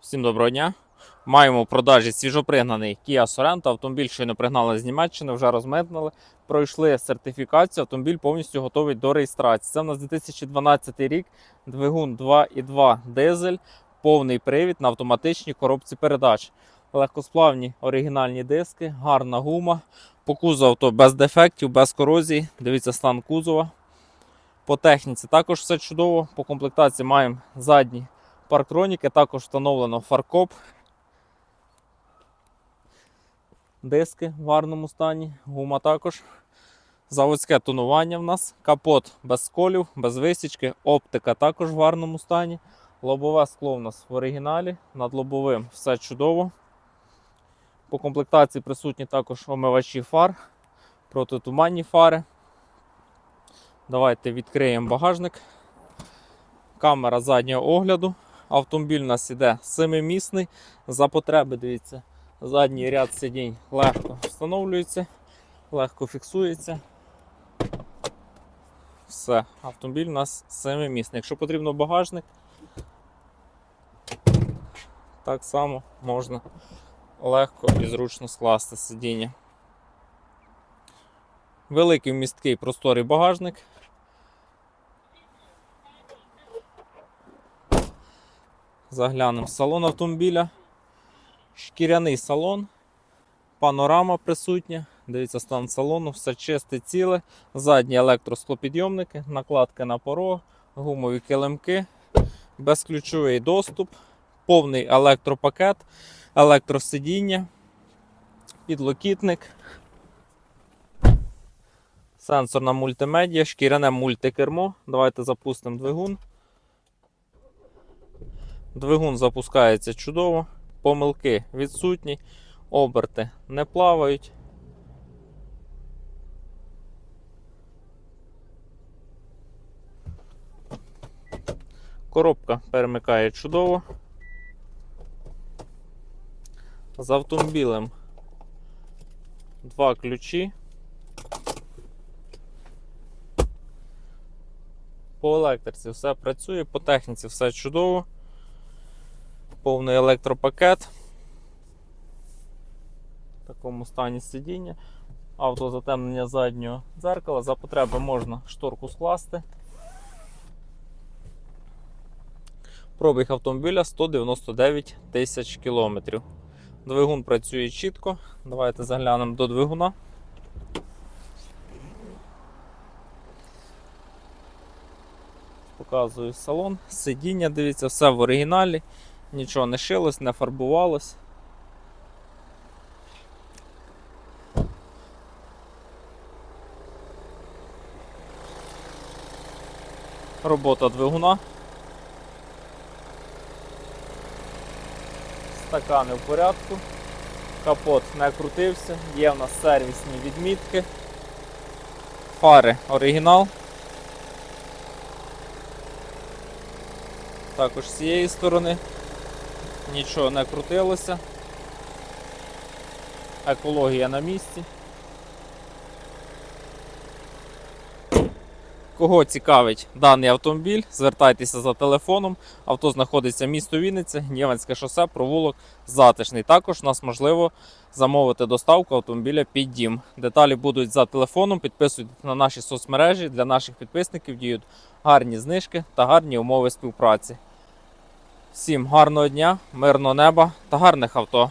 Всім доброго дня. Маємо в продажі свіжопригнаний Kia Sorento. Автомобіль щойно пригнали з Німеччини, вже розмитнили. Пройшли сертифікацію. Автомобіль повністю готовий до реєстрації. Це в нас 2012 рік. Двигун 2.2 дизель, повний привід на автоматичній коробці передач. Легкосплавні оригінальні диски, гарна гума. По кузову авто без дефектів, без корозії. Дивіться стан кузова. По техніці також все чудово. По комплектації маємо задні парктроніки, також встановлено фаркоп. Диски в гарному стані, гума також. Заводське тонування в нас, капот без сколів, без висічки, оптика також в гарному стані. Лобове скло в нас в оригіналі, над лобовим все чудово. По комплектації присутні також омивачі фар, протитуманні фари. Давайте відкриємо багажник. Камера заднього огляду. Автомобіль у нас іде семимісний. За потреби, дивіться, задній ряд сидінь легко встановлюється, легко фіксується. Все, автомобіль у нас семимісний. Якщо потрібно багажник, так само можна легко і зручно скласти сидіння. Великий місткий просторий багажник. Заглянемо. Салон автомобіля. Шкіряний салон, панорама присутня. Дивіться, стан салону, все чисте, ціле. Задні електросклопідйомники, накладки на порог, гумові килимки, безключовий доступ, повний електропакет, електросидіння, підлокітник, сенсорна мультимедіа, шкіряне мультикермо. Давайте запустимо двигун. Двигун запускається чудово, помилки відсутні, оберти не плавають. Коробка перемикає чудово. З автомобілем два ключі. По електриці все працює, по техніці все чудово повний електропакет. В такому стані сидіння. Автозатемнення заднього дзеркала. За потреби можна шторку скласти. Пробіг автомобіля 199 тисяч кілометрів. Двигун працює чітко. Давайте заглянемо до двигуна. Показую салон. Сидіння, дивіться, все в оригіналі. Нічого не шилось, не фарбувалось. Робота двигуна. Стакани в порядку. Капот не крутився, є в нас сервісні відмітки. Фари оригінал. Також з цієї сторони нічого не крутилося. Екологія на місці. Кого цікавить даний автомобіль, звертайтеся за телефоном. Авто знаходиться місто Вінниця, Нєванське шосе, провулок затишний. Також у нас можливо замовити доставку автомобіля під дім. Деталі будуть за телефоном. Підписуйтесь на наші соцмережі. Для наших підписників діють гарні знижки та гарні умови співпраці. Всім гарного дня, мирного неба та гарних авто.